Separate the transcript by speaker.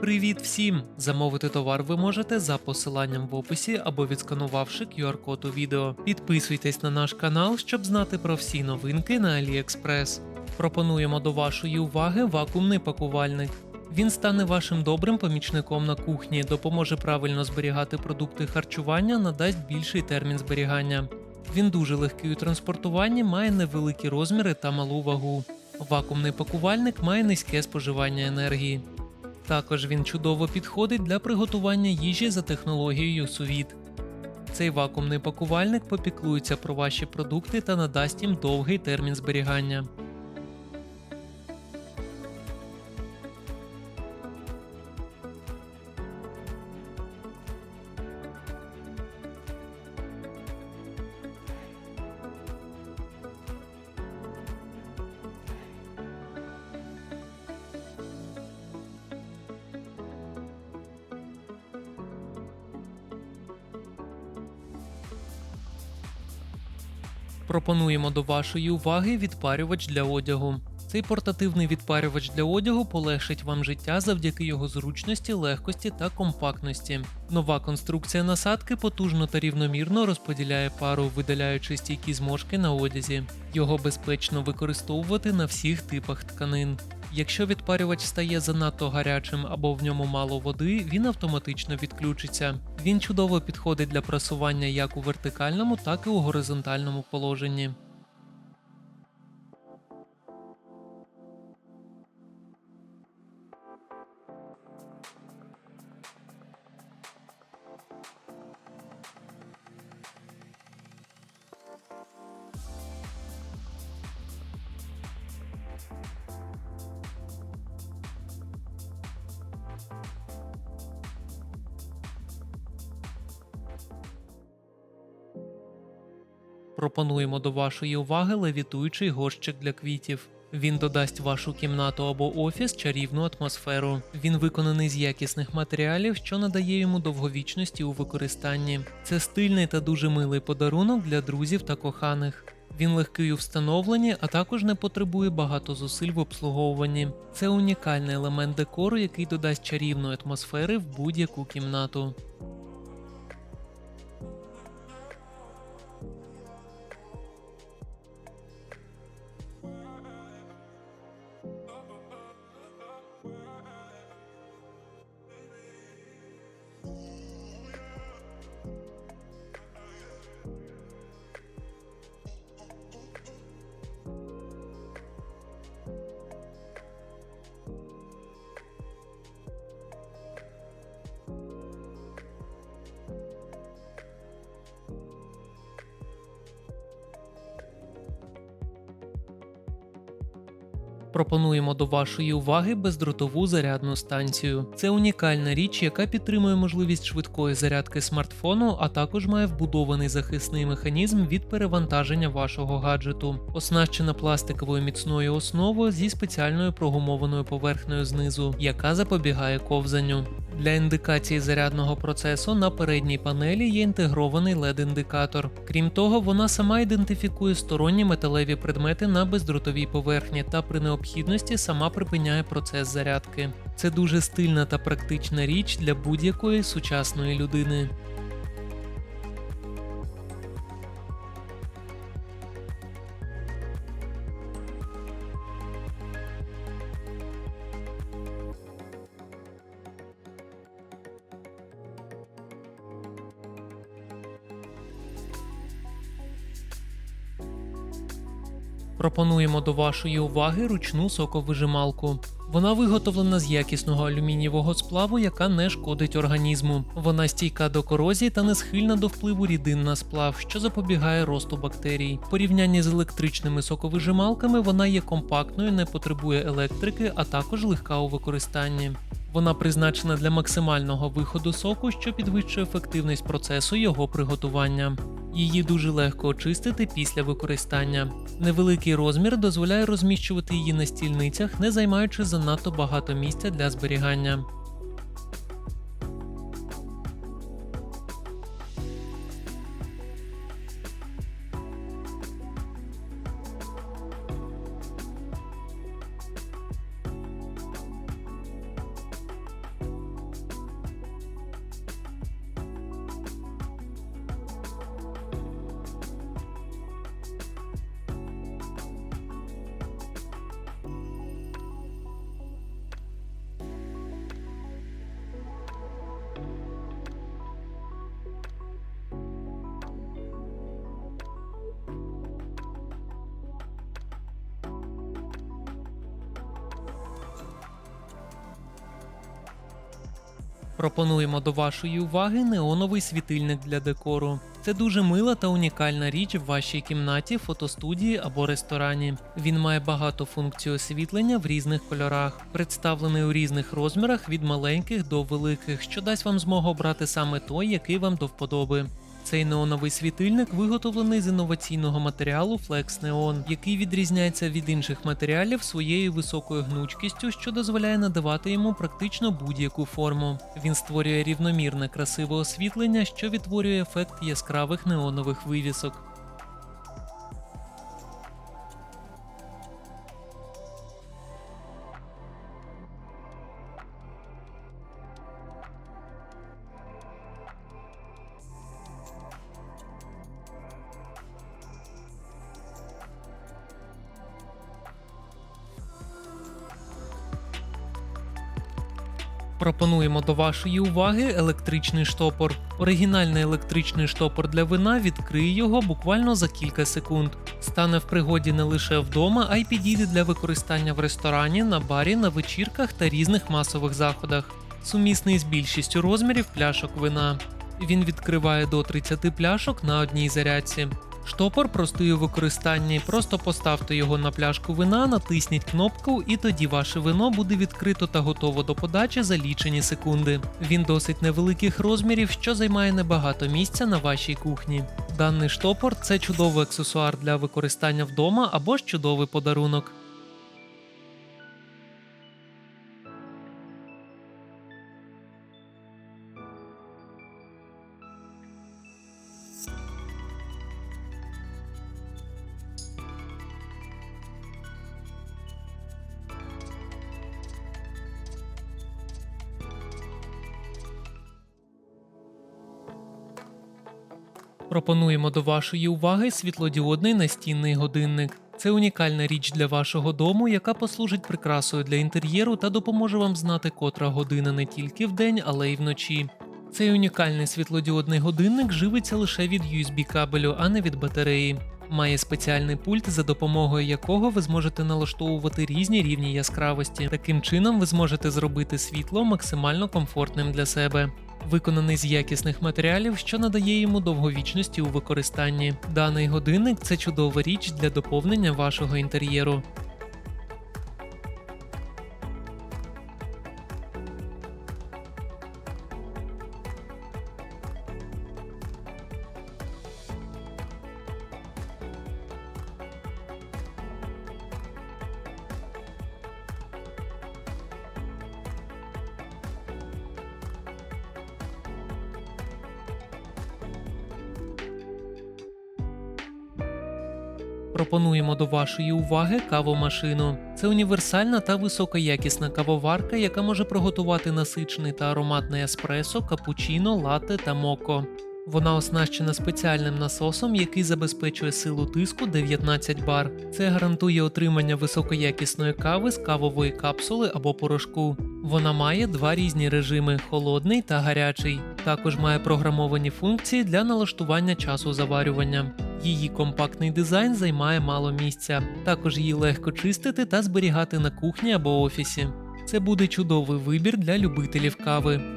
Speaker 1: Привіт всім! Замовити товар ви можете за посиланням в описі або відсканувавши QR-код у відео. Підписуйтесь на наш канал, щоб знати про всі новинки на AliExpress. Пропонуємо до вашої уваги вакуумний пакувальник. Він стане вашим добрим помічником на кухні, допоможе правильно зберігати продукти харчування, надасть більший термін зберігання. Він дуже легкий у транспортуванні, має невеликі розміри та малу вагу. Вакуумний пакувальник має низьке споживання енергії. Також він чудово підходить для приготування їжі за технологією сувіт. Цей вакуумний пакувальник попіклується про ваші продукти та надасть їм довгий термін зберігання. Пропонуємо до вашої уваги відпарювач для одягу. Цей портативний відпарювач для одягу полегшить вам життя завдяки його зручності, легкості та компактності. Нова конструкція насадки потужно та рівномірно розподіляє пару, видаляючи стійкі зморшки на одязі. Його безпечно використовувати на всіх типах тканин. Якщо відпарювач стає занадто гарячим або в ньому мало води, він автоматично відключиться. Він чудово підходить для прасування як у вертикальному, так і у горизонтальному положенні. Пропонуємо до вашої уваги левітуючий горщик для квітів. Він додасть вашу кімнату або офіс чарівну атмосферу. Він виконаний з якісних матеріалів, що надає йому довговічності у використанні. Це стильний та дуже милий подарунок для друзів та коханих. Він легкий у встановленні, а також не потребує багато зусиль в обслуговуванні. Це унікальний елемент декору, який додасть чарівної атмосфери в будь-яку кімнату. Пропонуємо до вашої уваги бездротову зарядну станцію. Це унікальна річ, яка підтримує можливість швидкої зарядки смартфону, а також має вбудований захисний механізм від перевантаження вашого гаджету. Оснащена пластиковою міцною основою зі спеціальною прогумованою поверхнею знизу, яка запобігає ковзанню. Для індикації зарядного процесу на передній панелі є інтегрований LED-індикатор. Крім того, вона сама ідентифікує сторонні металеві предмети на бездротовій поверхні та при необхідності сама припиняє процес зарядки. Це дуже стильна та практична річ для будь-якої сучасної людини. Пропонуємо до вашої уваги ручну соковижималку. Вона виготовлена з якісного алюмінієвого сплаву, яка не шкодить організму. Вона стійка до корозії та не схильна до впливу рідин на сплав, що запобігає росту бактерій. В порівнянні з електричними соковижималками вона є компактною, не потребує електрики, а також легка у використанні. Вона призначена для максимального виходу соку, що підвищує ефективність процесу його приготування. Її дуже легко очистити після використання. Невеликий розмір дозволяє розміщувати її на стільницях, не займаючи занадто багато місця для зберігання. Пропонуємо до вашої уваги неоновий світильник для декору. Це дуже мила та унікальна річ в вашій кімнаті, фотостудії або ресторані. Він має багато функцій освітлення в різних кольорах, представлений у різних розмірах від маленьких до великих, що дасть вам змогу обрати саме той, який вам до вподоби. Цей неоновий світильник виготовлений з інноваційного матеріалу Flex Neon, який відрізняється від інших матеріалів своєю високою гнучкістю, що дозволяє надавати йому практично будь-яку форму. Він створює рівномірне красиве освітлення, що відтворює ефект яскравих неонових вивісок. Пропонуємо до вашої уваги електричний штопор. Оригінальний електричний штопор для вина відкриє його буквально за кілька секунд. Стане в пригоді не лише вдома, а й підійде для використання в ресторані, на барі, на вечірках та різних масових заходах. Сумісний з більшістю розмірів пляшок вина. Він відкриває до 30 пляшок на одній зарядці. Штопор простий у використанні. Просто поставте його на пляшку вина, натисніть кнопку, і тоді ваше вино буде відкрито та готово до подачі за лічені секунди. Він досить невеликих розмірів, що займає небагато місця на вашій кухні. Даний штопор це чудовий аксесуар для використання вдома або ж чудовий подарунок. Пропонуємо до вашої уваги світлодіодний настінний годинник. Це унікальна річ для вашого дому, яка послужить прикрасою для інтер'єру та допоможе вам знати, котра година не тільки вдень, але й вночі. Цей унікальний світлодіодний годинник живиться лише від USB кабелю, а не від батареї. Має спеціальний пульт, за допомогою якого ви зможете налаштовувати різні рівні яскравості. Таким чином ви зможете зробити світло максимально комфортним для себе. Виконаний з якісних матеріалів, що надає йому довговічності у використанні. Даний годинник це чудова річ для доповнення вашого інтер'єру. Пропонуємо до вашої уваги кавомашину. Це універсальна та високоякісна кавоварка, яка може приготувати насичений та ароматний еспресо, капучино, латте та моко. Вона оснащена спеціальним насосом, який забезпечує силу тиску 19 бар. Це гарантує отримання високоякісної кави з кавової капсули або порошку. Вона має два різні режими холодний та гарячий. Також має програмовані функції для налаштування часу заварювання. Її компактний дизайн займає мало місця. Також її легко чистити та зберігати на кухні або офісі. Це буде чудовий вибір для любителів кави.